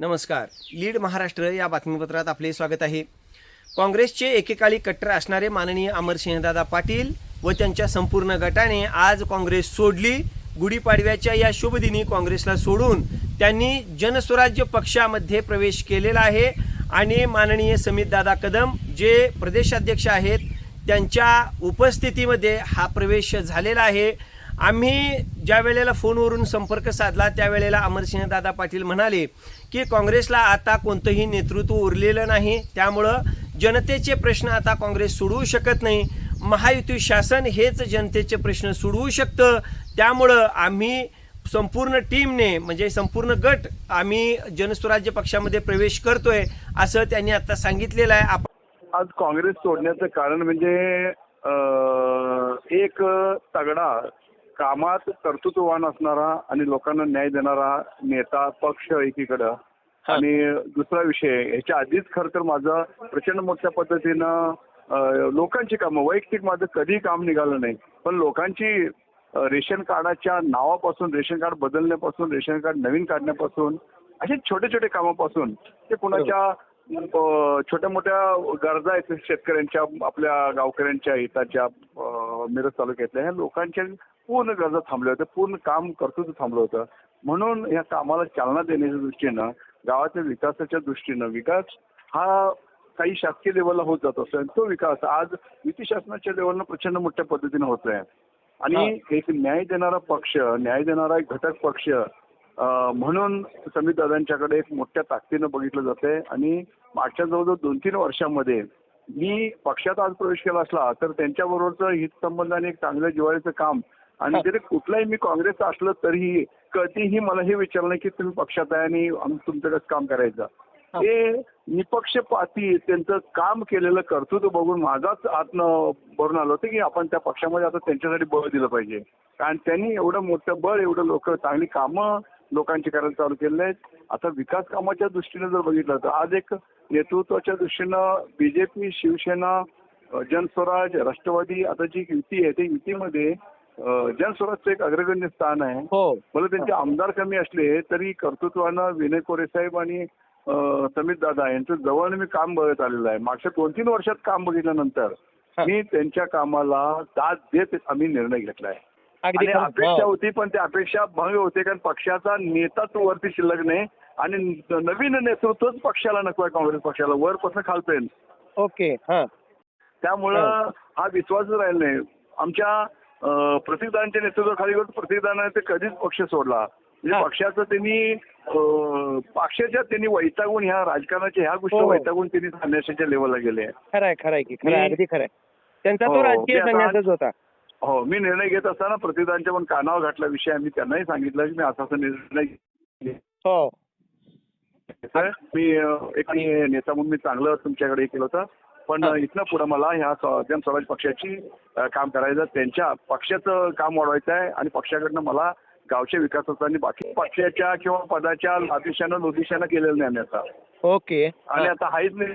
नमस्कार. लीड महाराष्ट्र या बातमीपत्रात आपले स्वागत आहे. काँग्रेसचे एकेकाळी कट्टर असणारे माननीय अमरसिंहदादा पाटील व त्यांच्या संपूर्ण गटाने आज काँग्रेस सोडली. गुढीपाडव्याच्या या शुभदिनी काँग्रेसला सोडून त्यांनी जनस्वराज्य पक्षामध्ये प्रवेश केलेला आहे आणि माननीय समितदादा कदम जे प्रदेशाध्यक्ष आहेत त्यांच्या उपस्थितीमध्ये हा प्रवेश झालेला आहे. आम्ही ज्या वेळेला फोनवरून संपर्क साधला त्यावेळेला अमरसिंह दादा पाटील म्हणाले की काँग्रेसला आता कोणतंही नेतृत्व उरलेलं नाही. त्यामुळं जनतेचे प्रश्न आता काँग्रेस सोडवू शकत नाही. महायुती शासन हेच जनतेचे प्रश्न सोडवू शकतं. त्यामुळं आम्ही संपूर्ण टीमने म्हणजे संपूर्ण गट आम्ही जनस्वराज्य पक्षामध्ये प्रवेश करतोय असं त्यांनी आता सांगितलेलं आहे. आपण आज काँग्रेस सोडण्याचं कारण म्हणजे एक तगडा कामात कर्तृत्ववान असणारा आणि लोकांना न्याय देणारा नेता पक्ष एकीकडं. आणि दुसरा विषय ह्याच्या आधीच खरं तर माझं प्रचंड मोठ्या पद्धतीनं लोकांची कामं वैयक्तिक माझं कधी काम निघालं नाही. पण लोकांची रेशन कार्डाच्या नावापासून रेशन कार्ड बदलण्यापासून रेशन कार्ड नवीन काढण्यापासून असे छोटे छोटे कामापासून ते कुणाच्या छोट्या मोठ्या गरजा आहेत शेतकऱ्यांच्या आपल्या गावकऱ्यांच्या हिताच्या मिरज तालुक्यातल्या ह्या लोकांच्या पूर्ण गरजा थांबल्या होत्या पूर्ण काम कर्तृत्व थांबलं होतं. म्हणून या कामाला चालना देण्याच्या दृष्टीनं गावाच्या विकासाच्या दृष्टीनं विकास हा काही शासकीय लेवलला होत जात असतो आणि तो विकास आज युती शासनाच्या लेवलला प्रचंड मोठ्या पद्धतीने होतोय आणि एक न्याय देणारा पक्ष न्याय देणारा एक घटक पक्ष म्हणून समित दादांच्याकडे एक मोठ्या ताकदीनं बघितलं जातंय. आणि मागच्या जवळजवळ दोन तीन वर्षामध्ये मी पक्षात आज प्रवेश केला असला तर त्यांच्याबरोबरचं हितसंबंध आणि एक चांगल्या जिव्हाळ्याचं काम आणि जरी कुठलाही मी काँग्रेस असलं तरीही कधीही मला हे विचारलं नाही की तुम्ही पक्षात आहे आणि आम्ही तुमच्याकडे काम करायचं. हे. निपक्षपाती त्यांचं काम केलेलं कर्तृत्व बघून माझाच आत्म भरून आलं होतं की आपण त्या पक्षामध्ये आता त्यांच्यासाठी बळ दिलं पाहिजे. कारण त्यांनी एवढं मोठं बळ एवढं लोक चांगली कामं लोकांची करायला चालू केलेली आहेत. आता विकास कामाच्या दृष्टीने जर बघितलं तर आज एक नेतृत्वाच्या दृष्टीनं बीजेपी शिवसेना जनस्वराज राष्ट्रवादी आता जी युती आहे त्या युतीमध्ये जनस्वराजचं एक अग्रगण्य स्थान आहे. हो. मला त्यांचे आमदार कमी असले तरी कर्तृत्वानं विनय कोरे साहेब आणि समित दादा यांचं जवळ मी काम बघत आलेलं आहे. मागच्या दोन तीन वर्षात काम बघितल्यानंतर मी त्यांच्या कामाला दाद देत आम्ही निर्णय घेतलाय अगदी आणि खरं. अपेक्षा हो. होती पण त्या अपेक्षा भंग होते कारण पक्षाचा नेताच वरती शिल्लक नाही आणि नवीन नेतृत्वच पक्षाला नको आहे काँग्रेस पक्षाला. वरपासून खालपर्यंत ओके हा. त्यामुळं हा. विश्वासच राहिला नाही. आमच्या अं, नेतृत्वाखाली प्रतीकदाराने ते कधीच पक्ष सोडला. म्हणजे हा. पक्षाचं त्यांनी अं, पक्षाच्या त्यांनी वैतागून ह्या राजकारणाच्या ह्या गोष्टी हो. वैतागून त्यांनी संन्यासाच्या लेवलला गेले. खरंय खरंय की खरंय. मी- अगदी खरंय. त्यांचा हो, तो राजकीय मी आता- संन्यासच होता. हो मी निर्णय घेत असताना प्रतिदानच्या पण कानावर घातला विषय आम्ही त्यांनाही सांगितलं की मी असा असा निर्णय घेतला. हो. सर, मी अं, एक आणि नेता म्हणून मी चांगलं तुमच्याकडे हे केलं होतं. पण हा. इथनं पुढे मला ह्या स- जनस्वराज पक्षाची अं, काम करायचं त्यांच्या पक्षाचं काम वाढवायचं आहे आणि पक्षाकडनं मला गावच्या विकासाचं आणि बाकी पक्षाच्या किंवा पदाच्या लादिशानं लोदिशानं केलेलं नाही आम्ही आता. ओके. आणि आता हाच नाही.